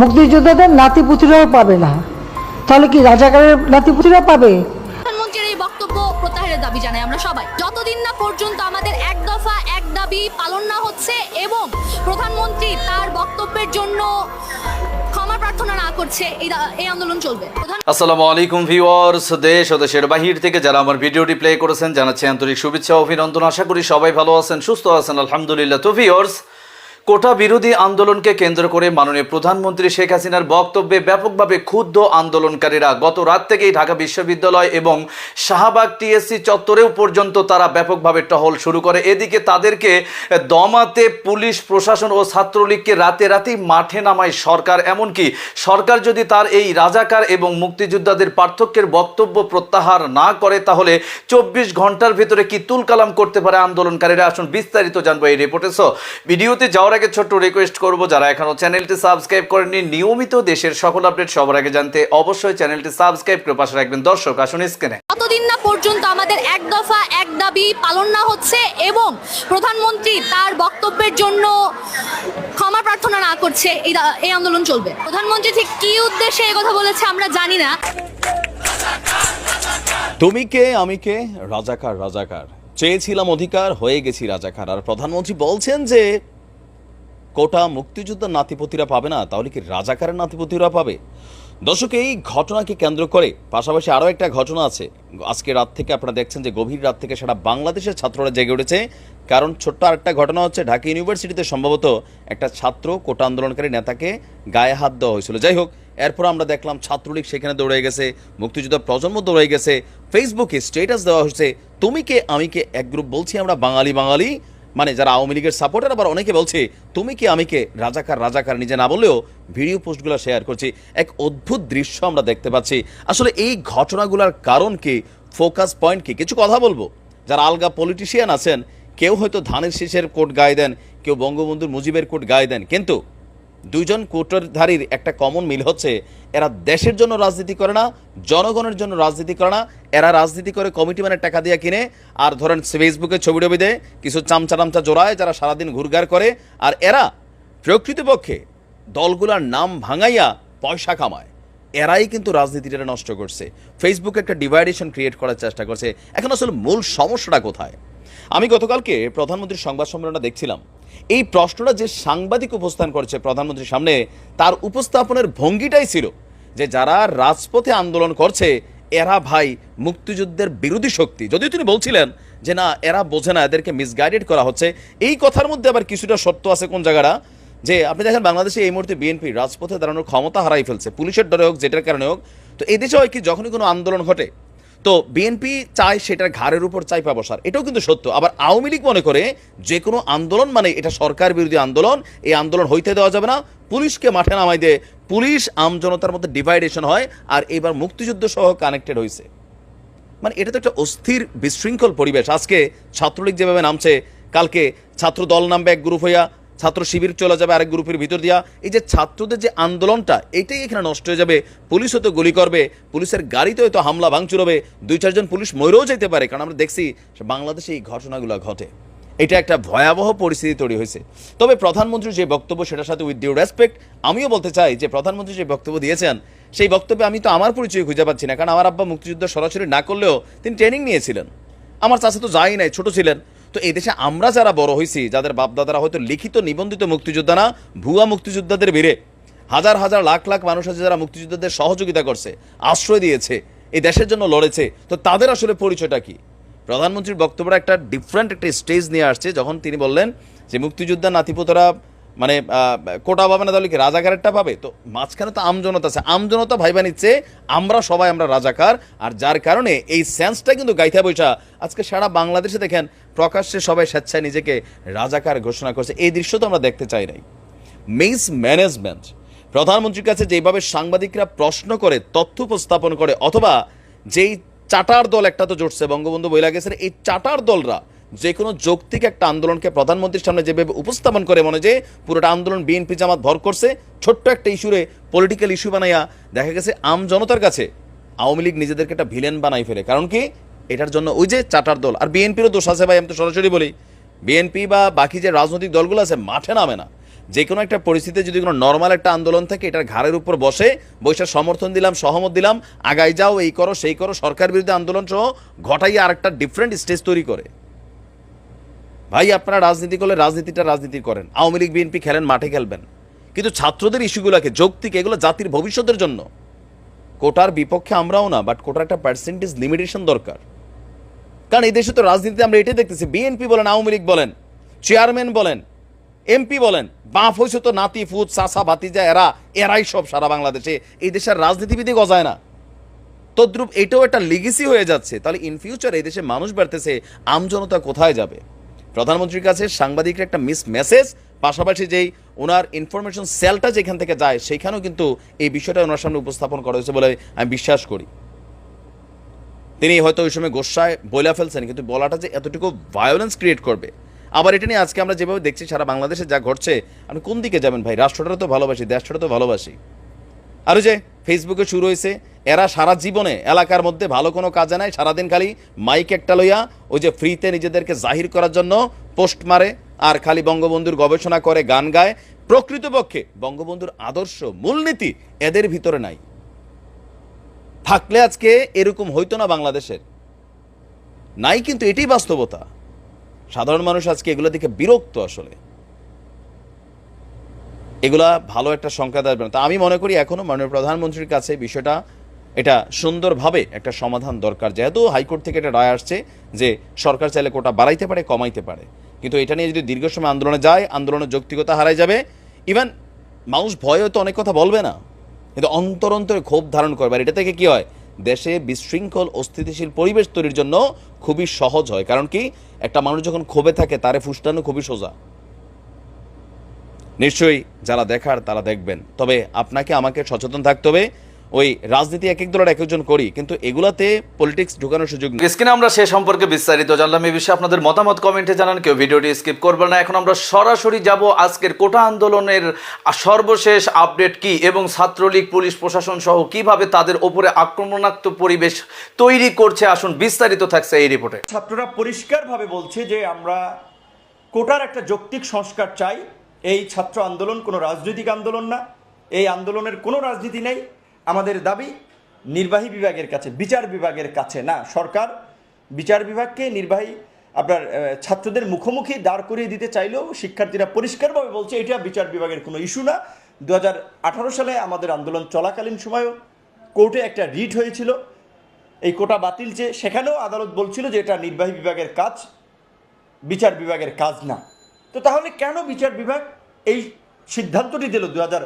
মুক্তিযোদ্ধাদের নাতিপুতিরাও পাবে না। তাহলে কি রাজাকারের নাতিপুতিরা পাবে? প্রধানমন্ত্রীর এই বক্তব্য প্রত্যাহারের দাবি জানাই আমরা সবাই। যতদিন না পর্যন্ত আমাদের এক দফা এক দাবি পালন না হচ্ছে এবং প্রধানমন্ত্রী তার বক্তব্যের জন্য ক্ষমা প্রার্থনা না করছে এই এই আন্দোলন চলবে। আসসালামু আলাইকুম ভিউয়ার্স দেশ ও দেশের বাহির থেকে যারা আমার ভিডিওটি প্লে করেছেন জানাচ্ছি আন্তরিক শুভেচ্ছা ও অভিনন্দন। আশা করি সবাই ভালো আছেন সুস্থ আছেন আলহামদুলিল্লাহ। তো ভিউয়ার্স কোটা বিরোধী আন্দোলনকে কেন্দ্র করে মাননীয় প্রধানমন্ত্রী শেখ হাসিনার বক্তব্যে ব্যাপকভাবে ক্ষুব্ধ আন্দোলনকারীরা গত রাত থেকেই ঢাকা বিশ্ববিদ্যালয় এবং শাহবাগ টিএসসি চত্বরেও পর্যন্ত তারা ব্যাপকভাবে টহল শুরু করে। এদিকে তাদেরকে দমাতে পুলিশ, প্রশাসন ও ছাত্রলীগকে রাতে রাতেই মাঠে নামায় সরকার। এমনকি সরকার যদি তার এই রাজাকার এবং মুক্তিযোদ্ধাদের পার্থক্যের বক্তব্য প্রত্যাহার না করে, তাহলে চব্বিশ ঘণ্টার ভিতরে কি তুলকালাম করতে পারে আন্দোলনকারীরা? আসুন বিস্তারিত জানব এই রিপোর্টে সো ভিডিওতে যাওয়ার আগে ছোট্ট রিকোয়েস্ট করব যারা এখনও চ্যানেলটি সাবস্ক্রাইব করেননি নিয়মিত দেশের সকল আপডেট সবার আগে জানতে অবশ্যই চ্যানেলটি সাবস্ক্রাইব করে পাশে রাখবেন। দর্শক আসুন স্ক্রিনে যতদিন না পর্যন্ত আমাদের এক দফা এক দাবি পালন না হচ্ছে এবং প্রধানমন্ত্রী তার বক্তব্যের জন্য ক্ষমা প্রার্থনা না করছে এই এই আন্দোলন চলবে। প্রধানমন্ত্রী ঠিক কি উদ্দেশ্যে এই কথা বলেছে আমরা জানি না। তুমি কে আমি কে? রাজাকার রাজাকার। চেয়েছিলাম অধিকার হয়ে গেছি রাজাকার। আর প্রধানমন্ত্রী বলছেন যে কোটা মুক্তিযুদ্ধের নাতিপতিরা পাবে না, তাহলে কি রাজাকারের নাতিপতিরা পাবে? দর্শক, এই ঘটনাকে কেন্দ্র করে পাশাপাশি আরও একটা ঘটনা আছে। আজকে রাত থেকে আপনারা দেখছেন যে গভীর রাত থেকে সারা বাংলাদেশের ছাত্ররা জেগে উঠেছে। কারণ ছোট্ট আরেকটা ঘটনা হচ্ছে, ঢাকা ইউনিভার্সিটিতে সম্ভবত একটা ছাত্র কোটা আন্দোলনকারী নেতাকে গায়ে হাত দেওয়া হয়েছিল। যাই হোক, এরপর আমরা দেখলাম ছাত্রলীগ সেখানে দৌড়ে গেছে, মুক্তিযুদ্ধ প্রজন্ম দৌড়ে গেছে ফেসবুকে স্ট্যাটাস দেওয়া হয়েছে, তুমি কে, আমি কে, এক গ্রুপ বলছি আমরা বাঙালি বাঙালি। মানে যারা আওয়ামী লীগের সাপোর্টার আবার অনেকে বলছে, তুমি কি আমি কে? রাজাকার রাজাকার, নিজে না বললেও ভিডিও পোস্টগুলো শেয়ার করছি। এক অদ্ভুত দৃশ্য আমরা দেখতে পাচ্ছি। আসলে এই ঘটনাগুলোর কারণ কি? ফোকাস পয়েন্ট কি? কিছু কথা বলব? যারা আলগা পলিটিশিয়ান আছেন, কেউ হয়তো ধানের শীষের কোট গায়ে দেন, কেউ বঙ্গবন্ধুর মুজিবের কোট গায়ে দেন, কিন্তু দুইজন কোটরধারীর একটা কমন মিল হচ্ছে, এরা দেশের জন্য রাজনীতি করে না, জনগণের জন্য রাজনীতি করে না, এরা রাজনীতি করে কমিটি মানে টাকা দিয়ে কিনে, আর ধরেন ফেসবুকে ছবি টবি দেয়, কিছু চামচা টামচা জোড়ায়, যারা সারাদিন ঘুরঘার করে, আর এরা প্রকৃতপক্ষে দলগুলার নাম ভাঙাইয়া পয়সা কামায়। এরাই কিন্তু রাজনীতিটা নষ্ট করছে। ফেসবুকে একটা ডিভাইডেশন ক্রিয়েট করার চেষ্টা করছে। এখন আসলে মূল সমস্যাটা কোথায়? আমি গতকালকে প্রধানমন্ত্রীর সংবাদ সম্মেলনটা দেখছিলাম। এই প্রশ্নটা যে সাংবাদিক উপস্থান করেছে প্রধানমন্ত্রীর সামনে, তার উপস্থাপনের ভঙ্গিটাই ছিল যে যারা রাজপথে আন্দোলন করছে, এরা ভাই মুক্তিযুদ্ধের বিরোধী শক্তি। যদিও তিনি বলছিলেন যে না, এরা বোঝে না, এদেরকে মিসগাইডেড করা হচ্ছে। এই কথার মধ্যে আবার কিছুটা সত্য আছে কোন জায়গাটা? যে আপনি দেখেন, বাংলাদেশে এই মুহূর্তে বিএনপি রাজপথে দাঁড়ানোর ক্ষমতা হারাই ফেলছে। পুলিশের ডরে হোক যেটার কারণে হোক। তো এই দেশে হয় কি, যখনই কোনো আন্দোলন ঘটে তো বিএনপি চায় সেটার ঘাড়ের উপর চাইপা বসার, এটাও কিন্তু সত্য। আবার আওয়ামী লীগ মনে করে যে কোনো আন্দোলন মানে এটা সরকার বিরোধী আন্দোলন, এই আন্দোলন হইতে দেওয়া যাবে না। পুলিশকে মাঠে নামাই দিয়ে পুলিশ আমজনতার মধ্যে ডিভাইডেশন হয় আর এবার মুক্তিযুদ্ধ সহ কানেক্টেড হয়েছে মানে এটা তো একটা অস্থির, বিশৃঙ্খল পরিবেশ। আজকে ছাত্রলীগ যেভাবে নামছে, কালকে ছাত্র দল নামবে এক গ্রুপ হইয়া ছাত্র শিবির চলে যাবে আরেক গ্রুপের ভিতর দিয়া। এই যে ছাত্রদের যে আন্দোলনটা, এটাই এখানে নষ্ট হয়ে যাবে। পুলিশ হয়তো গুলি করবে, পুলিশের গাড়িতে হয়তো হামলা ভাঙচুর হবে। দুই চারজন পুলিশ মরেও যেতে পারে, কারণ আমরা দেখছি বাংলাদেশে এই ঘটনাগুলো ঘটে। এটা একটা ভয়াবহ পরিস্থিতি তৈরি হয়েছে। তবে প্রধানমন্ত্রীর যে বক্তব্য, সেটার সাথে উইথ ডিউ রেসপেক্ট আমিও বলতে চাই যে প্রধানমন্ত্রী যে বক্তব্য দিয়েছেন, সেই বক্তব্যে আমি তো আমার পরিচয় খুঁজে পাচ্ছি না, কারণ আমার আব্বা মুক্তিযুদ্ধ সরাসরি না করলেও তিনি ট্রেনিং নিয়েছিলেন। আমার চাষে তো যাই নাই, ছোট ছিলেন। তো এই দেশে আমরা যারা বড় হয়েছি যাদের বাপদাদারা হয়তো লিখিত নিবন্ধিত মুক্তিযোদ্ধা না, ভুয়া মুক্তিযোদ্ধাদের ভিড়ে। হাজার হাজার, লাখ লাখ মানুষ আছে যারা মুক্তিযোদ্ধাদের সহযোগিতা করছে, আশ্রয় দিয়েছে, এই দেশের জন্য লড়েছে। তো তাদের আসলে পরিচয়টা কি? প্রধানমন্ত্রীর বক্তব্যটা একটা ডিফারেন্ট একটা স্টেজ নিয়ে আসছে, যখন তিনি বললেন যে মুক্তিযোদ্ধা নাতিপুতরা মানে কোটা পাবে না তাহলে কি রাজাকারেরটা পাবে? তো মাঝখানে তো আমজনতা আছে। আমজনতা ভাইবা নিচ্ছে, আমরা সবাই আমরা রাজাকার, আর যার কারণে এই সেন্সটা কিন্তু গাইথা বৈশা আজকে সারা বাংলাদেশে দেখেন প্রকাশ্যে সবাই স্বেচ্ছায় নিজেকে রাজাকার ঘোষণা করছে। এই দৃশ্য তো আমরা দেখতে চাই নাই। মিস ম্যানেজমেন্ট প্রধানমন্ত্রীর কাছে যেভাবে সাংবাদিকরা প্রশ্ন করে, তথ্য উপস্থাপন করে, অথবা যেই চাটার দল একটা তো জুটছে, বঙ্গবন্ধু বইলা গেছেন, এই চাটার দলরা যে কোনো যৌক্তিক একটা আন্দোলনকে প্রধানমন্ত্রীর সামনে যেভাবে উপস্থাপন করে, মনে যে পুরোটা আন্দোলন বিএনপি জামাত ভর করছে, ছোট্ট একটা ইস্যুরে পলিটিক্যাল ইস্যু বানাইয়া দেখা গেছে, আম জনতার কাছে আওয়ামী লীগ নিজেদেরকে একটা ভিলেন বানাই ফেলে। কারণ কি? এটার জন্য ওই যে চাটার দল, আর বিএনপিরও দোষ আছে ভাই, আমি তো সরাসরি বলি। বিএনপি বা বাকি যে রাজনৈতিক দলগুলো আছে, মাঠে নামে না। যে কোনো একটা পরিস্থিতিতে যদি কোনো নর্মাল একটা আন্দোলন থাকে, এটার ঘাড়ের উপর বসে বৈশা সমর্থন দিলাম, সহমত দিলাম, আগাই যাও, এই করো, সেই করো, সরকার বিরুদ্ধে আন্দোলন সহ ঘটাই আর একটা ডিফারেন্ট স্টেজ তৈরি করে। ভাই, আপনারা রাজনীতি করলে রাজনীতিটা রাজনীতি করেন। আওয়ামী লীগ, বিএনপি খেলেন, মাঠে খেলবেন। কিন্তু ছাত্রদের ইস্যুগুলোকে, যৌক্তিক, এগুলো জাতির ভবিষ্যতের জন্য। কোটার বিপক্ষে আমরাও না বাট কোটার একটা পার্সেন্টেজ লিমিটেশন দরকার। কারণ এই দেশে তো রাজনীতিতে আমরা এটাই দেখতেছি বিএনপি বলেন, আওয়ামী লীগ বলেন চেয়ারম্যান বলেন এমপি বলেন বাপ হয়েছে তো নাতি, ফুত চাষা ভাতিজা, এরা, এরাই সব সারা বাংলাদেশে। এই দেশের রাজনীতিবিদে গজায় না। তদ্রুপ এটাও একটা লিগেসি হয়ে যাচ্ছে। তাহলে ইন ফিউচার এই দেশে মানুষ বাড়তেছে, আমজনতা কোথায় যাবে? প্রধানমন্ত্রীর কাছে সাংবাদিকের একটা মিস মেসেজ পাশাপাশি যেই ওনার ইনফরমেশন সেলটা যেখান থেকে যায়, সেখানেও কিন্তু এই বিষয়টা ওনার সামনে উপস্থাপন করা হয়েছে বলে আমি বিশ্বাস করি। তিনি হয়তো ওই সময় গোসায় বইলা ফেলছেন, কিন্তু বলাটা যে এতটুকু ভায়োলেন্স ক্রিয়েট করবে। আবার এটা নিয়ে আজকে আমরা যেভাবে দেখছি, সারা বাংলাদেশে যা ঘটছে, আপনি কোন দিকে যাবেন ভাই? রাষ্ট্রটা তো ভালোবাসি দেশটা তো ভালোবাসি। আর যে ফেসবুকে শুরু হয়েছে, এরা সারা জীবনে এলাকার মধ্যে ভালো কোনো কাজে নাই, সারাদিন খালি মাইক একটা লইয়া ওই যে ফ্রিতে নিজেদেরকে জাহির করার জন্য পোস্ট মারে, আর খালি বঙ্গবন্ধুর গবেষণা করে, গান গায়। প্রকৃতপক্ষে বঙ্গবন্ধুর আদর্শ, মূলনীতি এদের ভিতরে নাই। থাকলে আজকে এরকম হইতো না বাংলাদেশের। নাই কিন্তু এটাই বাস্তবতা। সাধারণ মানুষ আজকে এগুলো দিকে বিরক্ত আসলে। এগুলা ভালো একটা সংখ্যা আসবে না তা আমি মনে করি এখনও মাননীয় প্রধানমন্ত্রীর কাছে বিষয়টা, এটা সুন্দরভাবে একটা সমাধান দরকার। যেহেতু হাইকোর্ট থেকে একটা রায় আসছে যে সরকার চাইলে কোটা বাড়াইতে পারে, কমাইতে পারে। কিন্তু এটা নিয়ে যদি দীর্ঘ সময় আন্দোলনে যায়, আন্দোলনের যৌক্তিকতা হারাই যাবে ইভেন মানুষ ভয়ে তো অনেক কথা বলবে না। কিন্তু অন্তর অন্তরে ক্ষোভ ধারণ আর এটা থেকে কি হয়? দেশে বিশৃঙ্খল অস্থিতিশীল পরিবেশ তৈরির জন্য খুবই সহজ হয়। কারণ কি? একটা মানুষ যখন ক্ষোভে থাকে, তারে ফুসটানো খুবই সোজা। নিশ্চয়ই যারা দেখার, তারা দেখবেন। তবে আপনাকে আমাকে সচেতন থাকতে হবে। ওই রাজনীতি এক এক দলের এক একজন করি কিন্তু এগুলাতে পলিটিক্স ঢুকানোর সুযোগ নেই। স্ক্রিনে আমরা সে সম্পর্কে বিস্তারিত জানলাম এই বিষয়ে আপনাদের মতামত কমেন্টে জানান কেউ ভিডিওটি স্কিপ করবেন না। এখন আমরা সরাসরি যাব আজকের কোটা আন্দোলনের সর্বশেষ আপডেট কি এবং ছাত্রলীগ পুলিশ প্রশাসন সহ কীভাবে তাদের ওপরে আক্রমণাত্মক পরিবেশ তৈরি করছে? আসুন বিস্তারিত থাকছে এই রিপোর্টে ছাত্ররা পরিষ্কারভাবে বলছে যে আমরা কোটার একটা যৌক্তিক সংস্কার চাই। এই ছাত্র আন্দোলন কোনো রাজনৈতিক আন্দোলন না। এই আন্দোলনের কোনো রাজনীতি নেই। আমাদের দাবি, নির্বাহী বিভাগের কাছে, বিচার বিভাগের কাছে না, সরকার বিচার বিভাগকে নির্বাহী আপনার ছাত্রদের মুখোমুখি দাঁড় করিয়ে দিতে চাইলেও শিক্ষার্থীরা পরিষ্কারভাবে বলছে, এটা বিচার বিভাগের কোনো ইস্যু না। দু হাজার আঠারো সালে আমাদের আন্দোলন চলাকালীন সময়ও কোর্টে একটা রিট হয়েছিল। এই কোটা বাতিল যে সেখানেও আদালত বলছিল যে এটা নির্বাহী বিভাগের কাজ, বিচার বিভাগের কাজ না। তো তাহলে কেন বিচার বিভাগ এই সিদ্ধান্তটি দিল দু হাজার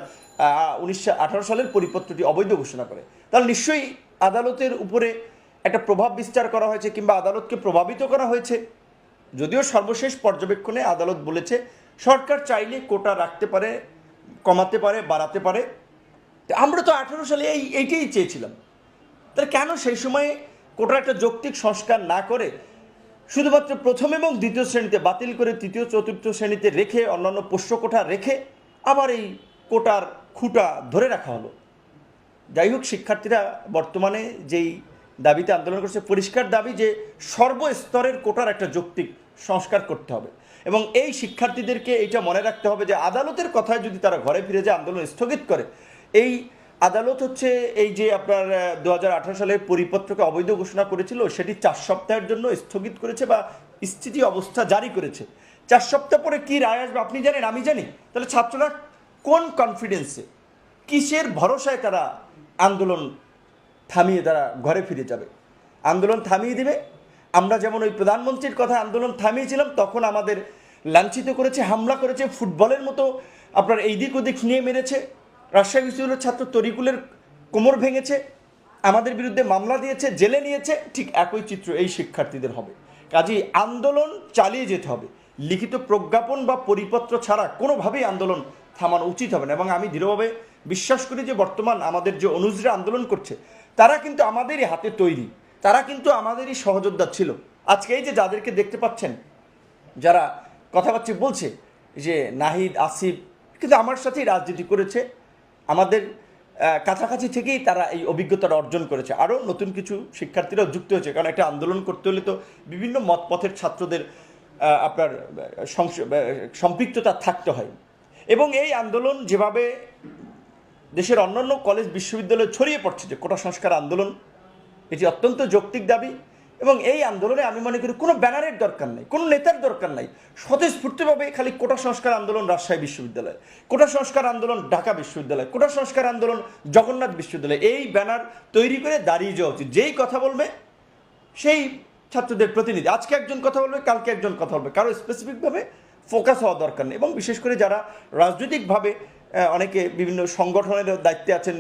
উনিশশো আঠারো সালের পরিপত্রটি অবৈধ ঘোষণা করে। তাহলে নিশ্চয়ই আদালতের উপরে একটা প্রভাব বিস্তার করা হয়েছে কিংবা আদালতকে প্রভাবিত করা হয়েছে? যদিও সর্বশেষ পর্যবেক্ষণে আদালত বলেছে, সরকার চাইলে কোটা রাখতে পারে, কমাতে পারে, বাড়াতে পারে। আমরা তো আঠারো সালে এই, এইটাই চেয়েছিলাম। তাহলে কেন সেই সময়ে কোটা একটা যৌক্তিক সংস্কার না করে শুধুমাত্র প্রথম এবং দ্বিতীয় শ্রেণীতে বাতিল করে তৃতীয়, চতুর্থ শ্রেণীতে রেখে, অন্যান্য পোষ্য কোঠা রেখে আবার এই কোটার খুঁটা ধরে রাখা হলো। যাই হোক, শিক্ষার্থীরা বর্তমানে যেই দাবিতে আন্দোলন করছে, পরিষ্কার দাবি যে সর্বস্তরের কোটার একটা যৌক্তিক সংস্কার করতে হবে। এবং এই শিক্ষার্থীদেরকে এইটা মনে রাখতে হবে যে আদালতের কথায় যদি তারা ঘরে ফিরে যায়, আন্দোলন স্থগিত করে, এই আদালত হচ্ছে এই যে আপনার দু হাজার আঠেরো সালের পরিপত্রকে অবৈধ ঘোষণা করেছিল, সেটি চার সপ্তাহের জন্য স্থগিত করেছে বা স্থিতি অবস্থা জারি করেছে। চার সপ্তাহ পরে কি রায় আসবে আপনি জানেন? আমি জানি। তাহলে ছাত্ররা কোন কনফিডেন্সে কিসের ভরসায় তারা আন্দোলন থামিয়ে তারা ঘরে ফিরে যাবে? আন্দোলন থামিয়ে দিবে? আমরা যেমন ওই প্রধানমন্ত্রীর কথা আন্দোলন থামিয়েছিলাম, তখন আমাদের লাঞ্ছিত করেছে, হামলা করেছে, ফুটবলের মতো আপনার এই দিক ওদিক নিয়ে মেরেছে। রাজশাহী বিশ্ববিদ্যালয়ের ছাত্র তরিকুলের কোমর ভেঙেছে, আমাদের বিরুদ্ধে মামলা দিয়েছে, জেলে নিয়েছে, ঠিক একই চিত্র এই শিক্ষার্থীদের হবে। কাজেই আন্দোলন চালিয়ে যেতে হবে। লিখিত প্রজ্ঞাপন বা পরিপত্র ছাড়া কোনোভাবেই আন্দোলন থামানো উচিত হবে না। এবং আমি দৃঢ়ভাবে বিশ্বাস করি যে বর্তমান আমাদের যে অনুজরা আন্দোলন করছে, তারা কিন্তু আমাদেরই হাতে তৈরি। তারা কিন্তু আমাদেরই সহযোদ্ধা ছিল। আজকে এই যে যাদেরকে দেখতে পাচ্ছেন, যারা কথাবার্তা বলছে যে নাহিদ, আসিফ, কিন্তু আমার সাথেই রাজনীতি করেছে, আমাদের কাছাকাছি থেকেই তারা এই অভিজ্ঞতাটা অর্জন করেছে। আরও নতুন কিছু শিক্ষার্থীরাও যুক্ত হয়েছে। কারণ একটা আন্দোলন করতে হলে তো বিভিন্ন মতপথের ছাত্রদের আপনার সম্পৃক্ততা থাকতে হয়। এবং এই আন্দোলন যেভাবে দেশের অন্যান্য কলেজ বিশ্ববিদ্যালয়ে ছড়িয়ে পড়ছে, যে কোটা সংস্কার আন্দোলন, এটি অত্যন্ত যৌক্তিক দাবি এবং এই আন্দোলনে আমি মনে করি কোনো ব্যানারের দরকার নাই, কোনো নেতার দরকার নাই। স্বতঃস্ফূর্তভাবে খালি কোটা সংস্কার আন্দোলন রাজশাহী বিশ্ববিদ্যালয়। কোটা সংস্কার আন্দোলন ঢাকা বিশ্ববিদ্যালয়, কোটা সংস্কার আন্দোলন জগন্নাথ বিশ্ববিদ্যালয়। এই ব্যানার তৈরি করে দাঁড়িয়ে যাওয়া উচিত। যেই কথা বলবে, সেই ছাত্রদের প্রতিনিধি। আজকে একজন কথা বলবে, কালকে একজন কথা বলবে। কারও স্পেসিফিকভাবে ফোকাস হওয়া দরকার নেই। এবং বিশেষ করে যারা রাজনৈতিকভাবে অনেকে বিভিন্ন সংগঠনের দায়িত্বে আছেন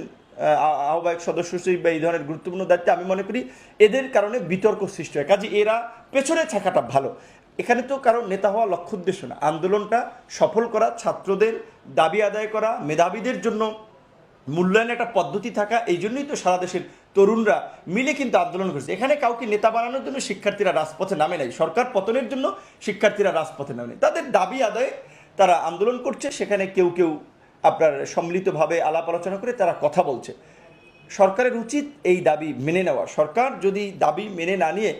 আহ্বায়ক সদস্য সচিব বা এই ধরনের গুরুত্বপূর্ণ দায়িত্বে, আমি মনে করি এদের কারণে বিতর্ক সৃষ্টি হয়। কাজে এরা পেছনে থাকাটা ভালো। এখানে তো কারও নেতা হওয়া লক্ষ্য উদ্দেশ্য না। আন্দোলনটা সফল করা, ছাত্রদের দাবি আদায় করা, মেধাবীদের জন্য মূল্যায়নের একটা পদ্ধতি থাকা, এই জন্যই তো সারা দেশের তরুণরা মিলে কিন্তু আন্দোলন করছে। এখানে কাউকে নেতা বানানোর জন্য শিক্ষার্থীরা রাজপথে নামে নাই। সরকার পতনের জন্য শিক্ষার্থীরা রাজপথে নামে নেই। তাদের দাবি আদায়ে তারা আন্দোলন করছে। সেখানে কেউ কেউ আপনার সম্মিলিতভাবে আলাপ আলোচনা করে তারা কথা বলছে। সরকারের উচিত এই দাবি মেনে নেওয়া। সরকার যদি দাবি মেনে না নিয়ে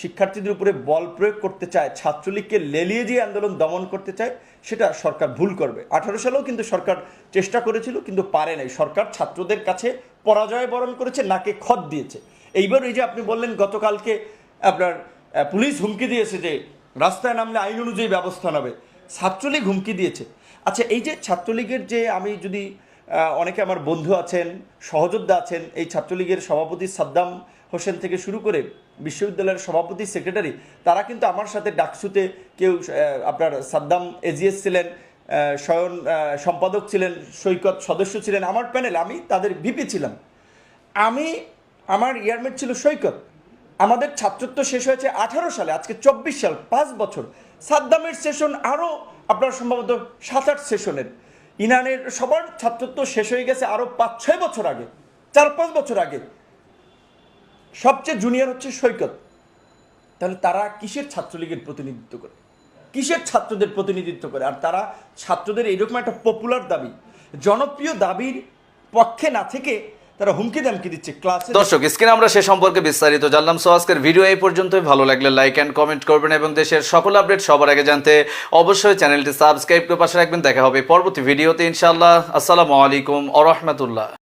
শিক্ষার্থীদের উপরে বল প্রয়োগ করতে চায়, ছাত্রলীগকে লেলিয়ে যে আন্দোলন দমন করতে চায়, সেটা সরকার ভুল করবে। আঠারো সালেও কিন্তু সরকার চেষ্টা করেছিল, কিন্তু পারে নাই। সরকার ছাত্রদের কাছে পরাজয় বরণ করেছে, নাকে খত দিয়েছে। এইবার এই যে আপনি বললেন, গতকালকে আপনার পুলিশ হুমকি দিয়েছে যে রাস্তায় নামলে আইন অনুযায়ী ব্যবস্থা নেবে। ছাত্রলীগ হুমকি দিয়েছে। আচ্ছা এই যে ছাত্রলীগের যে আমি যদি অনেকে আমার বন্ধু আছেন, সহযোদ্ধা আছেন, এই ছাত্রলীগের সভাপতি সাদ্দাম হোসেন থেকে শুরু করে বিশ্ববিদ্যালয়ের সভাপতি সেক্রেটারি তারা কিন্তু আমার সাথে ডাকসুতে কেউ আপনার সাদ্দাম এজিএস ছিলেন আহ, স্বয়ং সম্পাদক ছিলেন সৈকত সদস্য ছিলেন আমার প্যানেল আমি তাদের ভিপি ছিলাম। আমি আমার ইয়ারমেট ছিল সৈকত। আমাদের ছাত্রত্ব শেষ হয়েছে আঠারো সালে আজকে চব্বিশ সাল পাঁচ বছর। সাদ্দামের সেশন আরও আপনার সম্ভবত সাত আট সেশনের ইনানের সবার ছাত্রত্ব শেষ হয়ে গেছে আরও পাঁচ ছয় বছর আগে চার পাঁচ বছর আগে। সবচেয়ে জুনিয়র হচ্ছে সৈকত। তাহলে তারা কিসের ছাত্রলীগের প্রতিনিধিত্ব করে? কিসের ছাত্রদের প্রতিনিধিত্ব করে? আর তারা ছাত্রদের এইরকম একটা পপুলার দাবি, জনপ্রিয় দাবির পক্ষে না থেকে তারা হুমকি দামকি দিচ্ছে ক্লাসে দর্শক, স্ক্রিনে আমরা সে সম্পর্কে বিস্তারিত জানলাম। সো আজকের ভিডিও এই পর্যন্তই। ভালো লাগলে লাইক অ্যান্ড কমেন্ট করবেন এবং দেশের সকল আপডেট সবার আগে জানতে অবশ্যই চ্যানেলটি সাবস্ক্রাইব করে পাশে রাখবেন। দেখা হবে পরবর্তী ভিডিওতে ইনশাআল্লাহ। আসসালামু আলাইকুম আ রহমতুল্লাহ।